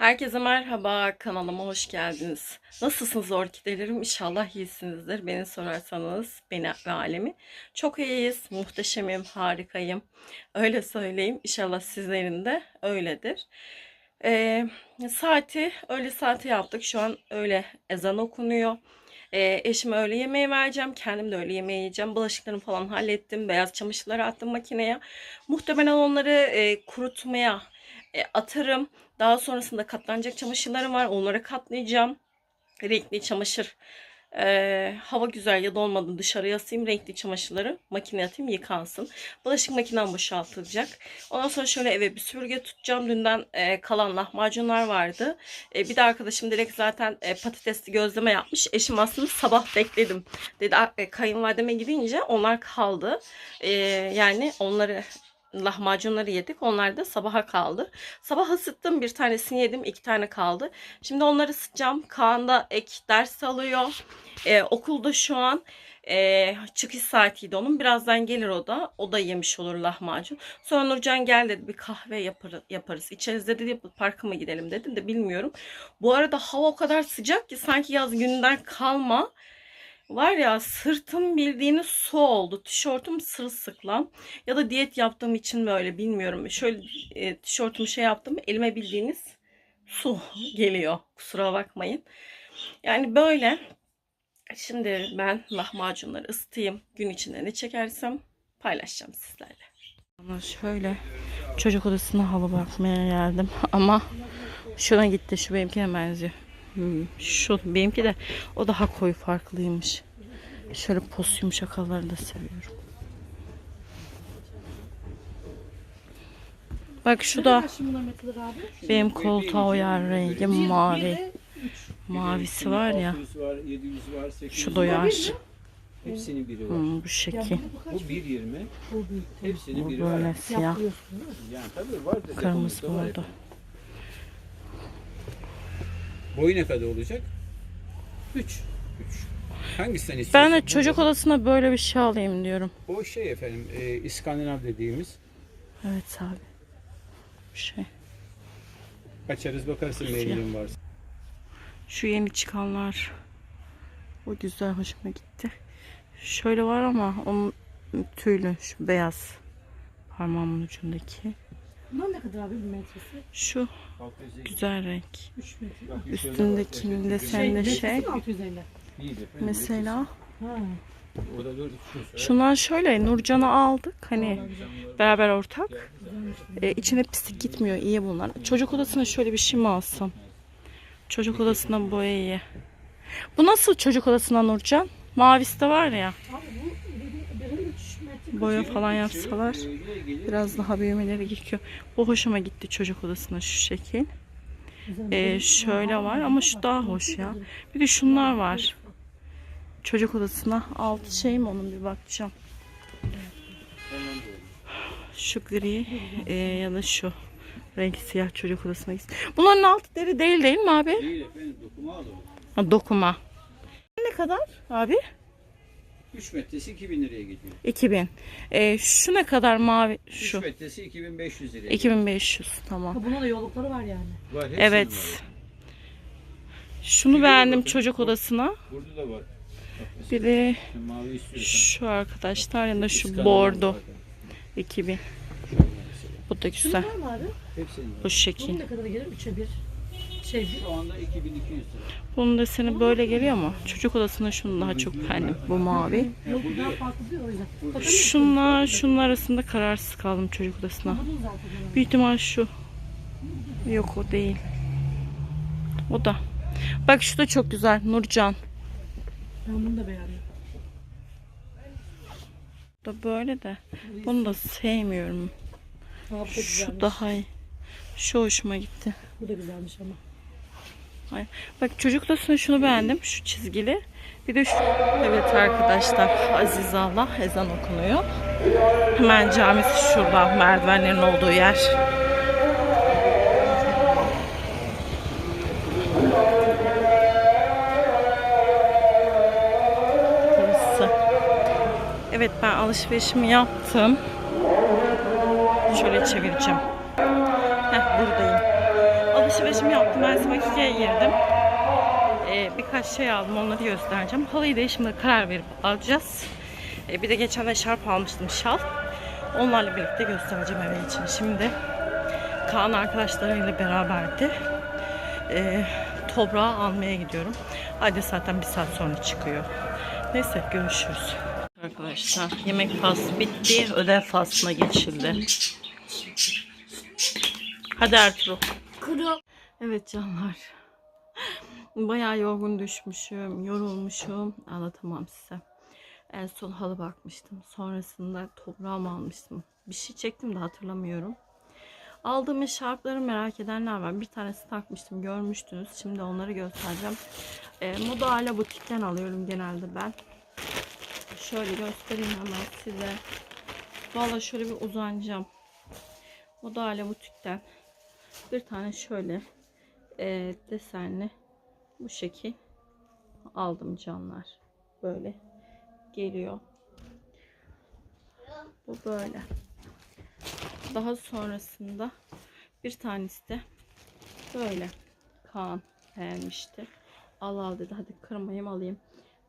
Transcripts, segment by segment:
Herkese merhaba, kanalıma hoş geldiniz. Nasılsınız orkidelerim? İnşallah iyisinizdir. Beni sorarsanız, beni ve alemi. Çok iyiyiz, muhteşemim, harikayım. Öyle söyleyeyim. İnşallah sizlerin de öyledir. Ee, saati, öğle saati yaptık. Şu an öğle ezan okunuyor. Ee, eşime öğle yemeği vereceğim. Kendim de öğle yemeği yiyeceğim. Bulaşıklarımı falan hallettim. Beyaz çamaşırları attım makineye. Muhtemelen onları e, kurutmaya e, atarım. Daha sonrasında katlanacak çamaşırlarım var. Onları katlayacağım. Renkli çamaşır. e, hava güzel ya da olmadı dışarıya asayım. Renkli çamaşırları makineye atayım yıkansın. Bulaşık makinem boşaltılacak. Ondan sonra şöyle eve bir süpürge tutacağım. Dünden e, kalan lahmacunlar vardı. E, bir de arkadaşım direkt zaten e, patatesli gözleme yapmış. Eşim aslında sabah bekledim. Dedi "A- e, kayınvalideme gidince onlar kaldı. E, yani onları lahmacunları yedik. Onlar da sabaha kaldı. Sabah ısıttım. Bir tanesini yedim. iki tane kaldı. Şimdi onları ısıtacağım. Kaan da ek ders alıyor. Ee, okulda şu an e, çıkış saatiydi onun. Birazdan gelir o da. O da yemiş olur lahmacun. Sonra Nurcan gel dedi bir kahve yapar, yaparız. İçeriz dedi parka mı gidelim dedi de bilmiyorum. Bu arada hava o kadar sıcak ki sanki yaz gününden kalma. Var ya sırtım bildiğiniz su oldu. Tişörtüm sırılsıklam. Ya da diyet yaptığım için böyle bilmiyorum. Şöyle e, tişörtümü şey yaptım. Elime bildiğiniz su geliyor. Kusura bakmayın. Yani böyle. Şimdi ben lahmacunları ısıtayım. Gün içinde ne çekersem paylaşacağım sizlerle. Şöyle çocuk odasına halı bakmaya geldim. Ama şuna gitti. Şu benimkine benziyor. Hmm, Şu benimki de o daha koyu farklıymış. Şöyle pos yumuşak da seviyorum. Bak şu da benim koltuğa uyan rengi mavi. Mavisi var ya. 600 var, 700 var, 800 Şu doyar. Hepsinin biri var. Hmm, bu şekil. Bu 1.20. Hepsinin Bu biri var. böyle siyah. Yani tabii var da Kırmızı depomuzda var oldu. Boyu ne kadar olacak? 3. 3. Hangisinden istiyorsun? Ben de çocuk odasına böyle bir şey alayım diyorum. O şey efendim, e, İskandinav dediğimiz. Evet abi. Bu şey. Açarız bakarsın mailin varsa. Şu yeni çıkanlar. O güzel hoşuma gitti. Şöyle var ama onun tüylü şu beyaz parmağımın ucundaki. Bunlar ne kadar abi bir metresi? Şu 650. güzel renk. 3 metre. Bak, yukarıda var. Üstündekinde sen de metresi şey. mi 650? İyi de efendim, Mesela Ha. O da 4 şunlar şöyle Nurcan'ı aldık. Hani beraber ortak. Ee, içine pislik gitmiyor. iyi bunlar. Çocuk odasına şöyle bir şey mi alsam? Çocuk odasına boya iyi. Bu nasıl çocuk odasına Nurcan? Mavisi de var ya. Abi bu benim, benim 3 metre. Boya falan yapsalar biraz daha büyümeleri gerekiyor. Bu hoşuma gitti çocuk odasına şu şekil. Ee, şöyle var ama şu daha hoş ya. Bir de şunlar var. Çocuk odasına altı şey mi onun bir bakacağım. Şu gri e, ya da şu renk siyah çocuk odasına gitsin. Bunların altı deri değil değil mi abi? Değil efendim dokuma alalım. Ha, dokuma. Ne kadar abi? 3 metresi 2000 liraya gidiyor. 2000. Ee, şu ne kadar mavi? 3 Şu. metresi 2500 liraya. 2500 tamam. Ha, Buna da yollukları var yani. Var, hepsinin Evet. var. Şunu Bir beğendim bakın. çocuk odasına. Burada da var. Bak mesela, Bir de sen mavi istiyorsan. şu arkadaşlar ya da şu bordo var. 2000. Şöyle mesela. Bu da güzel. Şunun var mı abi? Hepsinin var. Bu şekil. Bunun ne kadar gelir? 3'e 1. Şey. Şu anda 2200 lira. Bunun deseni böyle geliyor ama çocuk odasında şunu daha çok beğendim. Bu mavi. Yok daha farklı mı? Şunlar şunun arasında kararsız kaldım çocuk odasına. Büyük ihtimal şu. Yok o değil. O da. Bak şu da çok güzel. Nurcan. Ben bunu da beğendim. Bu da böyle de. Bunu da sevmiyorum. Bu Şu daha iyi. Şu hoşuma gitti. Bu da güzelmiş ama. Bak çocuk odasında şunu beğendim. Şu çizgili. Bir de şu. Evet arkadaşlar. Aziz Allah ezan okunuyor. Hemen camisi şurada. Merdivenlerin olduğu yer. Burası. Evet ben alışverişimi yaptım. Şöyle çevireceğim. Heh buradayım. Alışveriş alışverişimi yaptım. Ben Smaki'ye girdim. Ee, birkaç şey aldım. Onları göstereceğim. Halıyı da şimdi karar verip alacağız. Ee, bir de geçen de şarp almıştım şal. Onlarla birlikte göstereceğim eve için. Şimdi Kaan arkadaşlarıyla beraberdi. Ee, toprağı almaya gidiyorum. Hadi zaten bir saat sonra çıkıyor. Neyse görüşürüz. Arkadaşlar yemek faslı bitti. Ödev faslına geçildi. Hadi Ertuğrul. Kuru. Evet canlar. Bayağı yorgun düşmüşüm, yorulmuşum. Anlatamam size. En son halı bakmıştım. Sonrasında toprağımı almıştım. Bir şey çektim de hatırlamıyorum. Aldığım eşarpları merak edenler var. Bir tanesi takmıştım görmüştünüz. Şimdi onları göstereceğim. E, Moda Ala Butik'ten alıyorum genelde ben. Şöyle göstereyim hemen size. Valla şöyle bir uzanacağım. Moda Ala Butik'ten bir tane şöyle e, desenli bu şekil aldım canlar. Böyle geliyor. Bu böyle. Daha sonrasında bir tanesi de böyle Kaan beğenmişti. Al al dedi. Hadi kırmayayım alayım.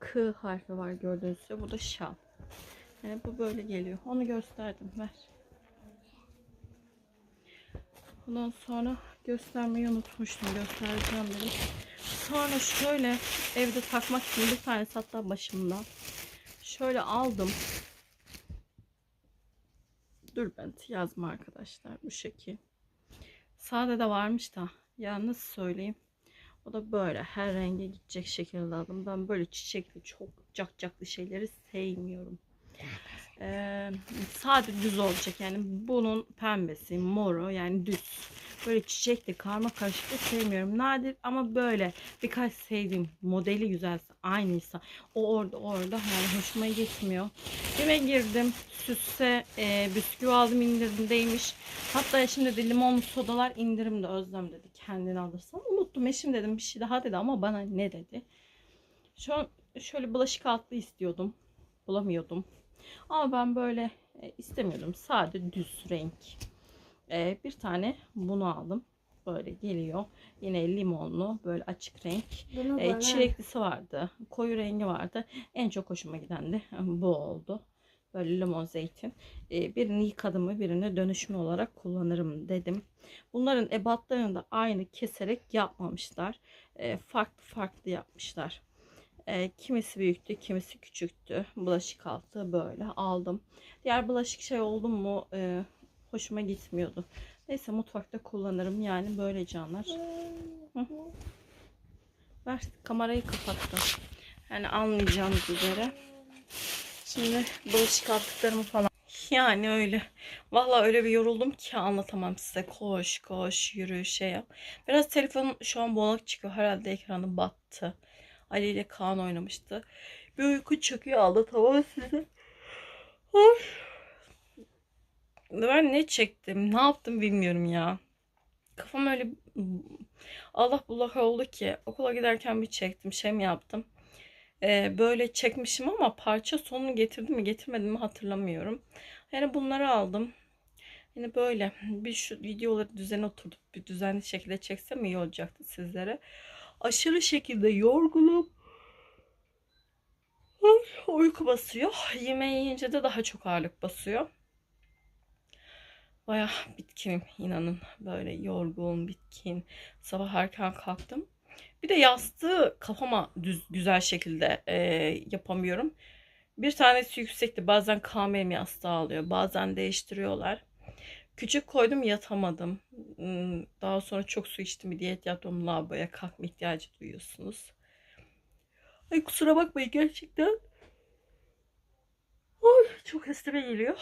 K harfi var gördüğünüz gibi. Bu da şal. Yani bu böyle geliyor. Onu gösterdim. Ver. Ondan sonra göstermeyi unutmuştum. Göstereceğim dedim. Sonra şöyle evde takmak için bir tanesi hatta başımda. Şöyle aldım. Dur ben yazma arkadaşlar. Bu şekil. Sade de varmış da. Ya nasıl söyleyeyim. O da böyle her renge gidecek şekilde aldım. Ben böyle çiçekli çok cakcaklı şeyleri sevmiyorum. Ee, sade düz olacak. Yani bunun pembesi moru yani düz. Böyle çiçekli karma karışık da sevmiyorum. Nadir ama böyle. Birkaç sevdiğim modeli güzelse aynıysa. O orada orada yani hoşuma gitmiyor. Eve girdim. Süsse e, bisküvi aldım indirimdeymiş hatta şimdi de limonlu sodalar indirimde Özlem dedi. Kendini alırsan unuttum. Eşim dedim bir şey daha dedi ama bana ne dedi? Şu an şöyle bulaşık altlı istiyordum. Bulamıyordum ama ben böyle e, istemiyordum. Sade düz renk. E, bir tane bunu aldım. Böyle geliyor. Yine limonlu böyle açık renk. E, bana. çileklisi vardı. Koyu rengi vardı. En çok hoşuma giden de bu oldu. Böyle limon zeytin. E, birini yıkadım birini dönüşümlü olarak kullanırım dedim. Bunların ebatlarını da aynı keserek yapmamışlar. Farklı farklı yapmışlar. E, kimisi büyüktü, kimisi küçüktü. Bulaşık altı böyle aldım. Diğer bulaşık şey oldu mu e, hoşuma gitmiyordu. Neyse mutfakta kullanırım yani böyle canlar. Hı. Ver kamerayı kapattım. Yani anlayacağınız üzere. Şimdi bulaşık altlıklarımı falan. Yani öyle. Vallahi öyle bir yoruldum ki anlatamam size. Koş koş yürü şey yap. Biraz telefonum şu an bulanık çıkıyor. Herhalde ekranı battı. Ali ile Kaan oynamıştı. Bir uyku çöküyor aldı tamam size. Ay. Ben ne çektim, ne yaptım bilmiyorum ya. Kafam öyle Allah bullak oldu ki okula giderken bir çektim, şey mi yaptım. Ee, böyle çekmişim ama parça sonunu getirdim mi getirmedim mi hatırlamıyorum. Yani bunları aldım. Yine böyle bir şu videoları düzene oturtup bir düzenli şekilde çeksem iyi olacaktı sizlere. Aşırı şekilde yorgunum. Ay, Uyku basıyor. Yemeği yiyince de daha çok ağırlık basıyor. Baya bitkinim inanın. Böyle yorgun, bitkin. Sabah erken kalktım. Bir de yastığı kafama düz, güzel şekilde e, yapamıyorum. Bir tanesi yüksekti. Bazen kamem yastığı alıyor. Bazen değiştiriyorlar. Küçük koydum yatamadım. Hmm, Daha sonra çok su içtim diyet yaptım. Lavaboya kalkma ihtiyacı duyuyorsunuz. Ay kusura bakmayın gerçekten. Ay çok esneme geliyor.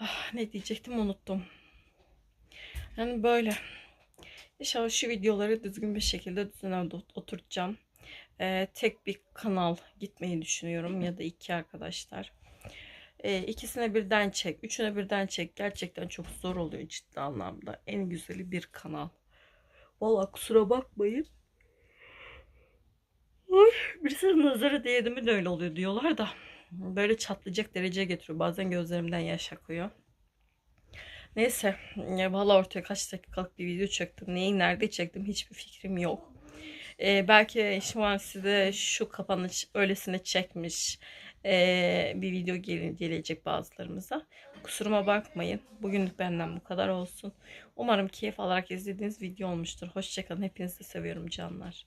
Ah, ne diyecektim unuttum. Yani böyle. İnşallah şu videoları düzgün bir şekilde düzene ot- oturtacağım. Ee, tek bir kanal gitmeyi düşünüyorum ya da iki arkadaşlar. Ee, ikisine birden çek, üçüne birden çek. Gerçekten çok zor oluyor ciddi anlamda. En güzeli bir kanal. Valla kusura bakmayın. Ay, birisinin nazarı değdi mi de öyle oluyor diyorlar da. Böyle çatlayacak dereceye getiriyor. Bazen gözlerimden yaş akıyor. Neyse. Valla ortaya kaç dakikalık bir video çektim. Neyi nerede çektim hiçbir fikrim yok. Ee, belki şu an size şu kapanış öylesine çekmiş bir video gel- gelecek bazılarımıza. Kusuruma bakmayın. Bugünlük benden bu kadar olsun. Umarım keyif alarak izlediğiniz video olmuştur. Hoşçakalın. Hepinizi seviyorum canlar.